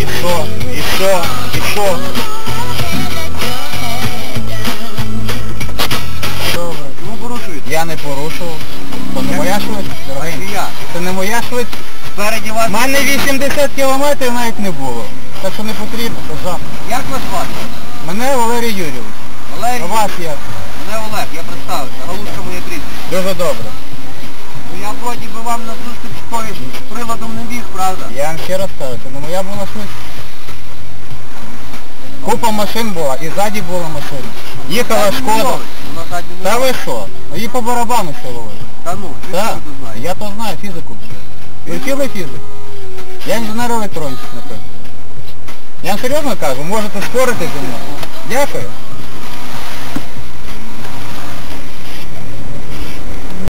І що? І що? І що? Добре. Чому порушуєте? Я не порушував. Це не моя швидкість, дорогий. Це не моя швидкість. Спереді У мене 80 кілометрів навіть не було. Так що не потрібно, то сержант. Як вас звати? Мене Валерій Юрійович. Валерій, вас як? мене Олег, я представився. Галушка моє прізвище. Дуже добре. Ну я вроді би вам на зустріч з правда? Я вам ще раз кажу, це не моя була швидкість. Купа машин була, і ззаді була машина. Їхала шкода. Вона задній Та ви що? Її по барабану все ловили. Та ну, Так, що тут я то знаю, фізику вчив. Ви вчили фізику? Я інженер електроніки, наприклад. Я вам серйозно кажу, можете спорити зі мною. Дякую.